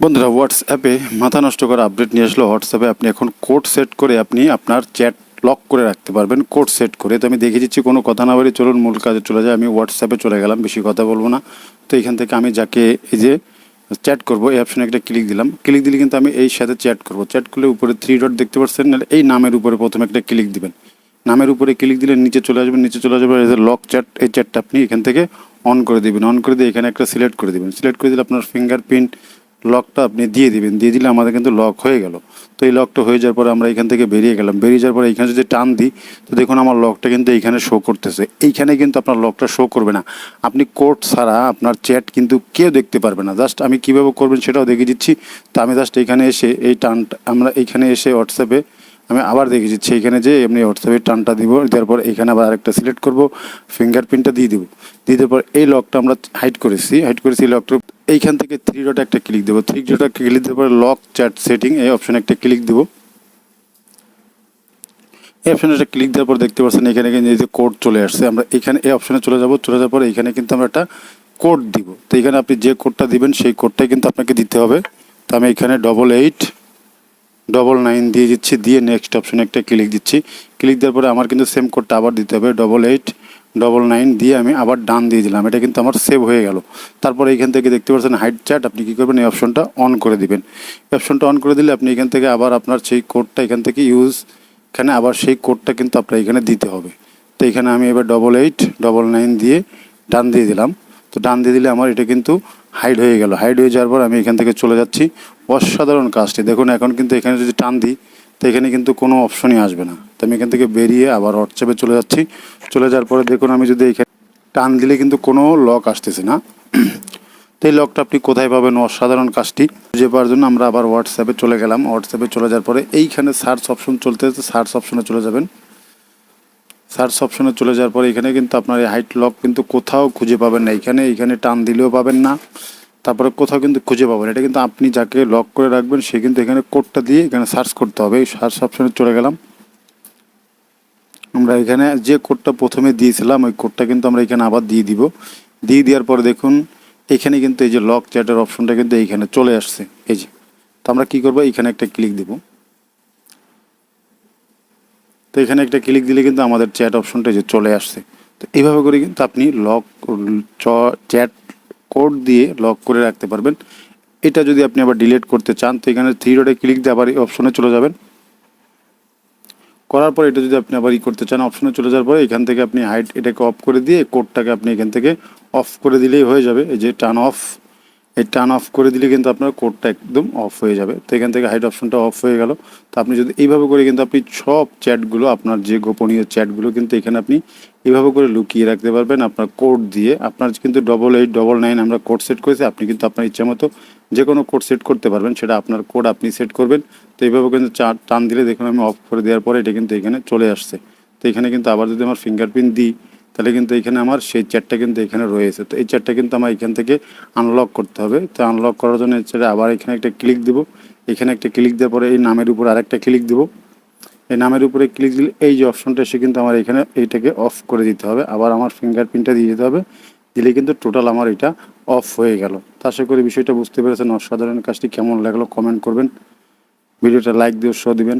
বন্ধুরা হোয়াটসঅ্যাপে মাথা নষ্ট করা আপডেট নিয়ে আসলো। হোয়াটসঅ্যাপে আপনি এখন কোড সেট করে আপনি আপনার চ্যাট লক করে রাখতে পারবেন কোড সেট করে। তো আমি দেখে দিচ্ছি, কোনো কথা না বলে চলুন, মূল কাজে চলে যায় আমি হোয়াটসঅ্যাপে চলে গেলাম, বেশি কথা বলব না। তো এখান থেকে আমি যাকে এই যে চ্যাট করব, এই অপশনে একটা ক্লিক দিলাম। ক্লিক দিলে কিন্তু আমি এই সাথে চ্যাট করব। চ্যাট করলে উপরে থ্রি ডট দেখতে পাচ্ছেন এই নামের উপরে প্রথমে একটা ক্লিক দিবেন। নামের উপরে ক্লিক দিলে নিচে চলে আসবেন, নিচে চলে আসবেন, এই যে লক চ্যাট এই চ্যাটটা আপনি এখান থেকে অন করে দিবেন। অন করে দিয়ে এখানে একটা সিলেক্ট করে দিবেন। সিলেক্ট করে দিলে আপনার ফিঙ্গারপ্রিন্ট লকটা আপনি দিয়ে দিবেন। দিয়ে দিলে আমাদের কিন্তু লক হয়ে গেল। তো এই লকটা হয়ে যাওয়ার পরে আমরা এখান থেকে বেরিয়ে গেলাম। বেরিয়ে যাওয়ার পরে এখানে যদি টান দিই, তো দেখুন আমার লকটা কিন্তু এইখানে শো করতেছে। এইখানে কিন্তু আপনার লকটা শো করবে না। আপনি কোড ছাড়া আপনার চ্যাট কিন্তু কেউ দেখতে পারবে না। জাস্ট আমি কীভাবে করবেন সেটাও দেখিয়ে দিচ্ছি। তো আমি জাস্ট এখানে এসে এই টানটা আমরা এইখানে এসে হোয়াটসঅ্যাপে আমি আবার দেখে দিচ্ছি এখানে যে এমনি হোয়াটসঅ্যাপের টানটা দিব, দেওয়ার পর এখানে আবার আরেকটা সিলেক্ট করব ফিঙ্গারপ্রিন্টটা দিয়ে দিব। দিয়ে দেওয়ার পর এই লকটা আমরা হাইড করেছি হাইড করেছি এই লকটা এইখান থেকে থ্রি ডট একটা ক্লিক দেবো। থ্রি ডট ক্লিক দেওয়ার পর লক চ্যাট সেটিং এই অপশনে একটা ক্লিক দেবো। এই অপশনে একটা ক্লিক দেওয়ার পর দেখতে পাচ্ছেন এখানে কিন্তু এই যে কোড চলে আসছে। আমরা এখানে এই অপশানে চলে যাব। চলে যাওয়ার পর এখানে কিন্তু আমরা একটা কোড দিব। তো এখানে আপনি যে কোডটা দিবেন, সেই কোডটাই কিন্তু আপনাকে দিতে হবে। তো আমি এখানে ডবল এইট ডবল নাইন দিয়ে দিচ্ছি, দিয়ে নেক্সট অপশনে একটা ক্লিক দিচ্ছি। ক্লিক দেওয়ার পরে আমার কিন্তু সেম কোডটা আবার দিতে হবে ডবল এইট ডবল নাইন দিয়ে আমি আবার ডান দিয়ে দিলাম। এটা কিন্তু আমার সেভ হয়ে গেল। তারপরে এইখান থেকে দেখতে পাচ্ছেন হাইট চ্যাট আপনি কী করবেন? এই অপশনটা অন করে দিবেন। এই অপশনটা অন করে দিলে আপনি এখান থেকে আবার আপনার সেই কোডটা এখান থেকে ইউজ এখানে আবার সেই কোডটা কিন্তু আপনার এখানে দিতে হবে। তো এখানে আমি এবার ডবল এইট ডবল নাইন দিয়ে ডান দিয়ে দিলাম। তো ডান দিয়ে দিলে আমার এটা কিন্তু হাইড হয়ে গেল। হাইড হয়ে যাওয়ার পর আমি এখান থেকে চলে যাচ্ছি। অসাধারণ কাজটি। দেখুন, এখন কিন্তু এখানে যদি টান দিই, তো এখানে কিন্তু কোনো অপশনই আসবে না। তো আমি এখান থেকে বেরিয়ে আবার হোয়াটসঅ্যাপে চলে যাচ্ছি। চলে যাওয়ার পরে দেখুন, আমি যদি এখানে টান দিলে কিন্তু কোনো লক আসতেছে না। তো এই লকটা আপনি কোথায় পাবেন? অসাধারণ কাজটি। খুঁজে পাওয়ার জন্য আমরা আবার হোয়াটসঅ্যাপে চলে গেলাম। হোয়াটসঅ্যাপে চলে যাওয়ার পরে এইখানে সার্চ অপশন চলতে সার্চ অপশনে চলে যাবেন। সার্চ অপশনে চলে যাওয়ার পরে এখানে কিন্তু আপনার এই হাইট লক কিন্তু কোথাও খুঁজে পাবেন না। এখানে এখানে টান দিলেও পাবেন না। তারপরে কোথাও কিন্তু খুঁজে পাবেন এটা কিন্তু আপনি যাকে লক করে রাখবেন, সে কিন্তু এখানে কোডটা দিয়ে এখানে সার্চ করতে হবে। এই সার্চ অপশনে চলে গেলাম। আমরা এখানে যে কোডটা প্রথমে দিয়েছিলাম, ওই কোডটা কিন্তু আমরা এখানে আবার দিয়ে দিব। দিয়ে দেওয়ার পরে দেখুন, এখানে কিন্তু এই যে লক চ্যাটের অপশনটা কিন্তু এইখানে চলে আসছে। এই যে, তো আমরা কী করব? এখানে একটা ক্লিক দেবো। এখানে একটা ক্লিক দিলে কিন্তু আমাদের চ্যাট অপশনটা যে চলে আসছে। তো এইভাবে করে কিন্তু আপনি লক চ্যাট কোড দিয়ে লক করে রাখতে পারবেন। এটা যদি আপনি আবার ডিলিট করতে চান, তো এখানে থ্রি ডটে ক্লিক দিয়ে আবার এই অপশনে চলে যাবেন। করার পর এটা যদি আপনি আবার ই করতে চান অপশনে চলে যাওয়ার পরে এখান থেকে আপনি হাইট এটাকে অফ করে দিয়ে কোডটাকে আপনি এখান থেকে অফ করে দিলেই হয়ে যাবে। এই যে টার্ন অফ এই টার্ন অফ করে দিলে কিন্তু আপনার কোডটা একদম অফ হয়ে যাবে। তো এখান থেকে হাইট অপশনটা অফ হয়ে গেল। তো আপনি যদি এইভাবে করে কিন্তু আপনি সব চ্যাটগুলো আপনার যে গোপনীয় চ্যাটগুলো কিন্তু এখানে আপনি এইভাবে করে লুকিয়ে রাখতে পারবেন। আপনার কোড দিয়ে আপনার কিন্তু ডবল এইট ডবল নাইন আমরা কোড সেট করেছি, আপনি কিন্তু আপনার ইচ্ছা মতো যে কোনো কোড সেট করতে পারবেন, সেটা আপনার কোড আপনি সেট করবেন। তো এইভাবে কিন্তু টান দিলে দেখুন আমি অফ করে দেওয়ার পরে এটা কিন্তু এখানে চলে আসছে। তো এখানে কিন্তু আবার যদি আমার ফিঙ্গারপ্রিন্ট দিই তাহলে কিন্তু এখানে আমার সেই চ্যাটটা কিন্তু এখানে রয়েছে। তো এই চ্যাটটা কিন্তু আমার এখান থেকে আনলক করতে হবে। তো আনলক করার জন্য হচ্ছে আবার এখানে একটা ক্লিক দেবো। এখানে একটা ক্লিক দেওয়ার পরে এই নামের উপর আরেকটা ক্লিক দেবো। এই নামের উপরে ক্লিক দিলে এই যে অপশনটা সে কিন্তু আমার এখানে এইটাকে অফ করে দিতে হবে। আবার আমার ফিঙ্গারপ্রিন্টটা দিয়ে দিতে হবে। দিলে কিন্তু টোটাল আমার এটা অফ হয়ে গেল। তা আশা করি বিষয়টা বুঝতে পেরেছেন। অসাধারণ কাজটি কেমন লাগল কমেন্ট করবেন। ভিডিওটা লাইক দিয়ে উৎসাহ দিবেন।